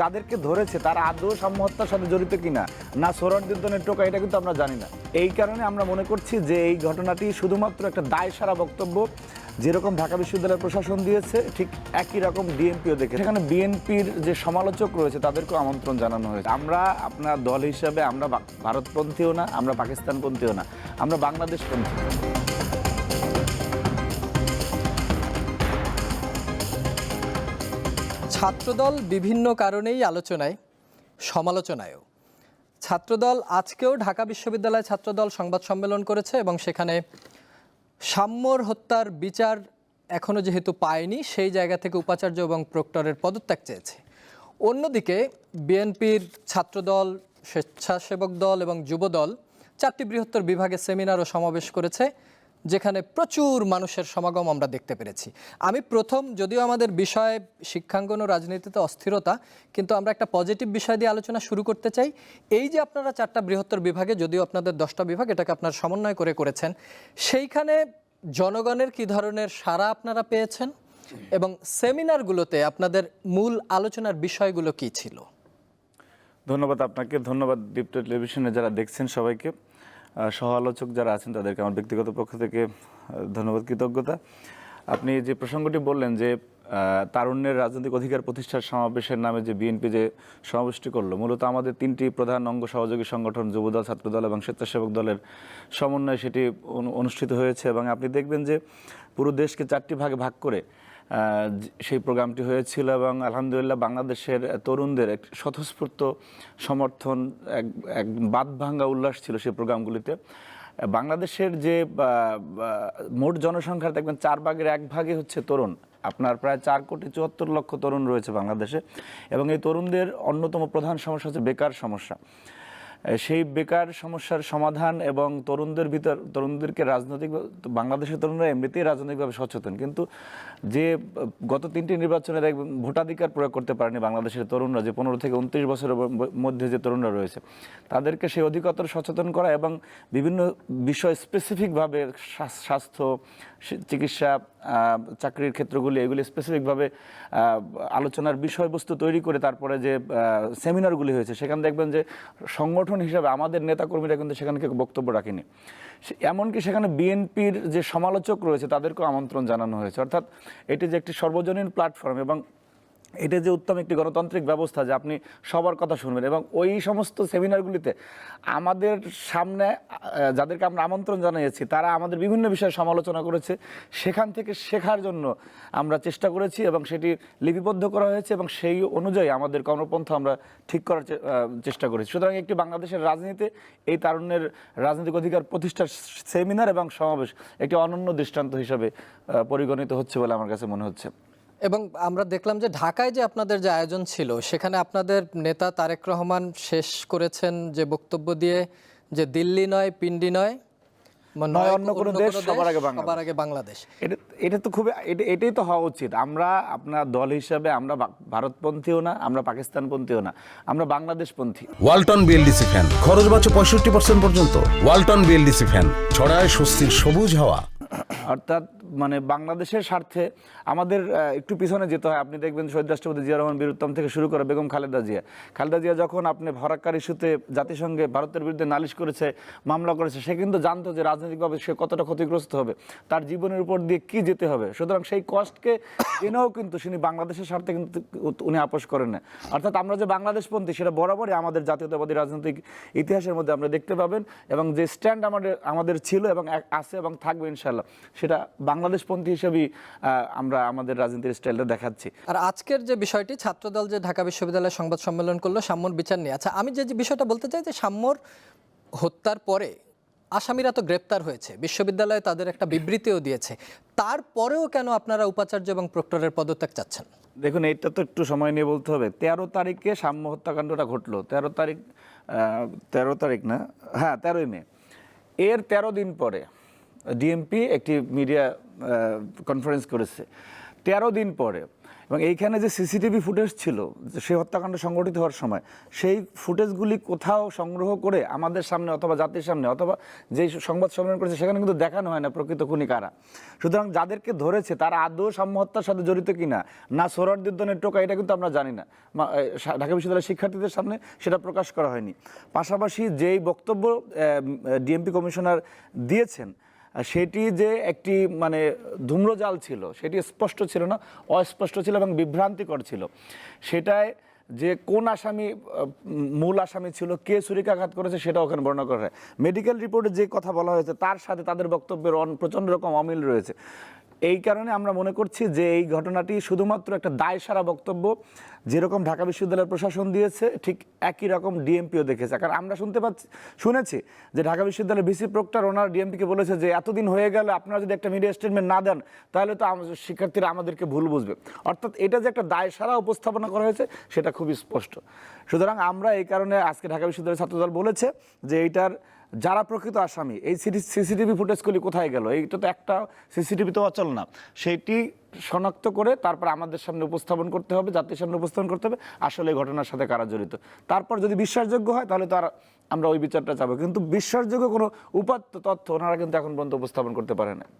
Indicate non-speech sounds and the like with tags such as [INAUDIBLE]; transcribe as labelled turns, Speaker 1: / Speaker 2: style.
Speaker 1: যাদেরকে ধরেছে তারা আদৌ সাম্য হত্যার সাথে জড়িত কিনা? না সোরারদিনের টোকা, এটা কিন্তু আমরা জানি না। এই কারণে আমরা মনে করছি যে এই ঘটনাটি শুধুমাত্র একটা দায় সারা বক্তব্য, যেরকম ঢাকা বিশ্ববিদ্যালয়ের প্রশাসন দিয়েছে, ঠিক একই রকম ডিএনপিও দেখে সেখানে বিএনপির যে সমালোচক রয়েছে, তাদেরকেও আমন্ত্রণ জানানো হয়েছে। আমরা আপনার দল হিসাবে আমরা ভারতপন্থীও না, আমরা পাকিস্তানপন্থীও না, আমরা বাংলাদেশপন্থী।
Speaker 2: ছাত্রদল বিভিন্ন কারণেই আলোচনায়, সমালোচনায়ও। ছাত্রদল আজকেও ঢাকা বিশ্ববিদ্যালয় ছাত্রদল সংবাদ সম্মেলন করেছে এবং সেখানে সাম্যর হত্যার বিচার এখনও যেহেতু পায়নি, সেই জায়গা থেকে উপাচার্য এবং প্রক্টরের পদত্যাগ চেয়েছে। অন্যদিকে, বিএনপির ছাত্রদল, স্বেচ্ছাসেবক দল এবং যুবদল চারটি বৃহত্তর বিভাগে সেমিনার ও সমাবেশ করেছে। যেখানে প্রচুর মানুষের সমাগম আমরা দেখতে পেরেছি। আমি প্রথম যদিও আমাদের বিষয়ে শিক্ষাঙ্গন ও রাজনীতিতে অস্থিরতা, কিন্তু আমরা একটা পজিটিভ বিষয় দিয়ে আলোচনা শুরু করতে চাই। এই যে আপনারা চারটা বৃহত্তর বিভাগে, যদিও আপনাদের দশটা বিভাগ এটাকে আপনার সমন্বয় করে করেছেন, সেইখানে জনগণের কি ধরনের সাড়া আপনারা পেয়েছেন? এবং সেমিনারগুলোতে আপনাদের মূল আলোচনার বিষয়গুলো কি ছিল?
Speaker 1: ধন্যবাদ আপনাকে, ধন্যবাদ দীপ্ত টেলিভিশনে যারা দেখছেন সবাইকে। সহ আলোচক যারা আছেন, তাদেরকে আমার ব্যক্তিগত পক্ষ থেকে ধন্যবাদ, কৃতজ্ঞতা। আপনি যে প্রসঙ্গটি বললেন যে তারুণ্যের রাজনৈতিক অধিকার প্রতিষ্ঠার সমাবেশের নামে যে বিএনপি যে সমাবেশটি করল, মূলত আমাদের তিনটি প্রধান অঙ্গ সহযোগী সংগঠন, যুবদল, ছাত্রদল এবং স্বেচ্ছাসেবক দলের সমন্বয়ে সেটি অনু- অনুষ্ঠিত হয়েছে এবং আপনি দেখবেন যে পুরো দেশকে চারটি ভাগে ভাগ করে সেই প্রোগ্রামটি হয়েছিল এবং আলহামদুলিল্লাহ বাংলাদেশের তরুণদের এক স্বতঃস্ফূর্ত সমর্থন, এক এক বাদ ভাঙ্গা উল্লাস ছিল সেই প্রোগ্রামগুলিতে। বাংলাদেশের যে মোট জনসংখ্যার দেখবেন চার ভাগের এক ভাগে হচ্ছে তরুণ। আপনার প্রায় চার কোটি চুয়াত্তর লক্ষ তরুণ রয়েছে বাংলাদেশে এবং এই তরুণদের অন্যতম প্রধান সমস্যা হচ্ছে বেকার সমস্যা। সেই বেকার সমস্যার সমাধান এবং তরুণদের ভিতর, তরুণদেরকে রাজনৈতিক বাংলাদেশের তরুণরা এমনিতেই রাজনৈতিকভাবে সচেতন। কিন্তু যে গত তিনটি নির্বাচনে দেখবেন ভোটাধিকার প্রয়োগ করতে পারেনি বাংলাদেশের তরুণরা, যে পনেরো থেকে উনত্রিশ বছরের মধ্যে যে তরুণরা রয়েছে। তাদেরকে সেই অধিকতর সচেতন করা এবং বিভিন্ন বিষয় স্পেসিফিকভাবে স্বাস্থ্য চিকিৎসা চাকরির ক্ষেত্রগুলি, এগুলি স্পেসিফিকভাবে আলোচনার বিষয়বস্তু তৈরি করে তারপরে যে সেমিনারগুলি হয়েছে, সেখানে দেখবেন যে সংগঠন হিসাবে আমাদের নেতাকর্মীরা কিন্তু সেখানে কেউ বক্তব্য রাখেনি। এমনকি সেখানে বিএনপির যে সমালোচক রয়েছে, তাদেরকেও আমন্ত্রণ জানানো হয়েছে। অর্থাৎ এটি যে একটি সর্বজনীন প্ল্যাটফর্ম এবং এটা যে উত্তম একটি গণতান্ত্রিক ব্যবস্থা যে আপনি সবার কথা শুনবেন এবং ওই সমস্ত সেমিনারগুলিতে আমাদের সামনে যাদেরকে আমরা আমন্ত্রণ জানিয়েছি, তারা আমাদের বিভিন্ন বিষয়ে সমালোচনা করেছে। সেখান থেকে শেখার জন্য আমরা চেষ্টা করেছি এবং সেটি লিপিবদ্ধ করা হয়েছে এবং সেই অনুযায়ী আমাদের কর্মপন্থা আমরা ঠিক করার চেষ্টা করেছি। সুতরাং একটি বাংলাদেশের রাজনীতিতে এই তারুণ্যের রাজনৈতিক অধিকার প্রতিষ্ঠার সেমিনার এবং সমাবেশ একটি অনন্য দৃষ্টান্ত হিসাবে পরিগণিত হচ্ছে বলে আমার কাছে মনে হচ্ছে।
Speaker 2: এবং আমরা দেখলাম যে ঢাকায় যে আপনাদের যে আয়োজন ছিল সেখানে আপনাদের নেতা তারেক রহমান শেষ করেছেন যে বক্তব্য দিয়ে যে দিল্লি নয় পিন্ডি নয়
Speaker 1: নয় অন্য কোনো দেশ, সবার আগে বাংলাদেশ।
Speaker 2: সবার আগে বাংলাদেশ।
Speaker 1: এটা এটা তো খুবই এটা এটাই তো হওয়া উচিত। আমরা আপনার দল হিসাবে আমরা ভারতপন্থীও না আমরা পাকিস্তানপন্থীও না আমরা বাংলাদেশপন্থী।
Speaker 3: Walton BLDC fan. খরচ বাঁচে পঁয়ষট্টি পার্সেন্ট পর্যন্ত। Walton BLDC fan. ছড়ায় স্বস্তির সবুজ হাওয়া।
Speaker 1: অর্থাৎ মানে বাংলাদেশের স্বার্থে আমাদের একটু পিছনে যেতে হয়। আপনি দেখবেন শহীদ রাষ্ট্রপতি জিয়া রহমান বীরুত্তম থেকে শুরু করে বেগম খালেদা জিয়া। খালেদা জিয়া যখন আপনি ভরাক্কার ইস্যুতে জাতিসংঘে ভারতের বিরুদ্ধে নালিশ করেছে, মামলা করেছে, সে কিন্তু জানতো যে রাজনৈতিকভাবে সে কতটা ক্ষতিগ্রস্ত হবে। তার জীবনের উপর দিয়ে কি যেতে হবে? সুতরাং সেই কষ্টকে [COUGHS] জেনেও কিন্তু তিনি বাংলাদেশের স্বার্থে কিন্তু উনি আপোষ করেন না। অর্থাৎ আমরা যে বাংলাদেশপন্থী, সেটা বরাবরই আমাদের জাতীয়তাবাদী রাজনৈতিক ইতিহাসের মধ্যে আমরা দেখতে পাবেন এবং যে স্ট্যান্ড আমাদের আমাদের ছিল এবং আছে এবং থাকবে ইনশাল্লাহ সেটা বাংলাদেশপন্থী হিসেবেই আমরা আমাদের রাজনীতির স্টাইলটা দেখাচ্ছি।
Speaker 2: আর আজকের যে বিষয়টি ছাত্রদল যে ঢাকা বিশ্ববিদ্যালয়ে সংবাদ সম্মেলন করল সাম্যর বিচার নিয়ে। আচ্ছা আমি যে বিষয়টা বলতে চাই যে সাম্যর হত্যার পরে আসামিরা তো গ্রেপ্তার হয়েছে বিশ্ববিদ্যালয়ে তাদের একটা বিবৃতিও দিয়েছে। তারপরেও কেন আপনারা উপাচার্য এবং প্রক্টরের পদত্যাগ চাচ্ছেন?
Speaker 1: দেখুন এইটা তো একটু সময় নিয়ে বলতে হবে। তেরো তারিখে সাম্য হত্যাকাণ্ডটা ঘটলো। তেরো তারিখ তেরো তারিখ না? হ্যাঁ তেরোই মে। এর তেরো দিন পরে ডিএমপি একটি মিডিয়া কনফারেন্স করেছে। তেরো দিন পরে, এবং এইখানে যে সিসিটিভি ফুটেজ ছিল সেই হত্যাকাণ্ড সংগঠিত হওয়ার সময়, সেই ফুটেজগুলি কোথাও সংগ্রহ করে আমাদের সামনে অথবা জাতির সামনে অথবা যেই সংবাদ সম্মেলন করেছে, সেখানে কিন্তু দেখানো হয় না প্রকৃত খুনি কারা সুতরাং যাদেরকে ধরেছে, তারা আদৌ সাম্য হত্যার সাথে জড়িত কিনা, না না সোহরার্দিদ্দনের টোকা, এটা কিন্তু আমরা জানি না। ঢাকা বিশ্ববিদ্যালয়ের শিক্ষার্থীদের সামনে সেটা প্রকাশ করা হয়নি। পাশাপাশি যেই বক্তব্য ডিএমপি কমিশনার দিয়েছেন সেটি যে একটি মানে ধূম্রজাল ছিল, সেটি স্পষ্ট ছিল না, অস্পষ্ট ছিল এবং বিভ্রান্তিকর ছিল। সেটায় যে কোন আসামি মূল আসামি ছিল, কে ছুরিকাঘাত করেছে সেটা ওখানে বর্ণনা করা হয়। মেডিকেল রিপোর্টে যে কথা বলা হয়েছে, তার সাথে তাদের বক্তব্যের প্রচণ্ড রকম অমিল রয়েছে। এই কারণে আমরা মনে করছি যে এই ঘটনাটি শুধুমাত্র একটা দায়সারা বক্তব্য, যেরকম ঢাকা বিশ্ববিদ্যালয়ের প্রশাসন দিয়েছে, ঠিক একই রকম ডিএমপিও দেখেছে। কারণ আমরা শুনতে পাচ্ছি, শুনেছি যে ঢাকা বিশ্ববিদ্যালয়ের ভিসি প্রক্টর ওনার ডিএমপিকে বলেছে যে এতদিন হয়ে গেল, আপনারা যদি একটা মিডিয়া স্টেটমেন্ট না দেন, তাহলে তো শিক্ষার্থীরা আমাদেরকে ভুল বুঝবে। অর্থাৎ এটা যে একটা দায়সারা উপস্থাপনা করা হয়েছে, সেটা খুবই স্পষ্ট। সুতরাং আমরা এই কারণে আজকে ঢাকা বিশ্ববিদ্যালয়ের ছাত্রদল বলেছে যে এইটার যারা প্রকৃত আসামি, এই সিসিটিভি ফুটেজগুলি কোথায় গেল? এইটা তো একটা সিসিটিভি তো অচল না। সেইটি শনাক্ত করে তারপর আমাদের সামনে উপস্থাপন করতে হবে, জাতির সামনে উপস্থাপন করতে হবে, আসলে ঘটনার সাথে কারা জড়িত। তারপর যদি বিশ্বাসযোগ্য হয়, তাহলে তো আর আমরা ওই বিচারটা চাবো। কিন্তু বিশ্বাসযোগ্য কোনো উপাত্ত তথ্য ওনারা কিন্তু এখন পর্যন্ত উপস্থাপন করতে পারে না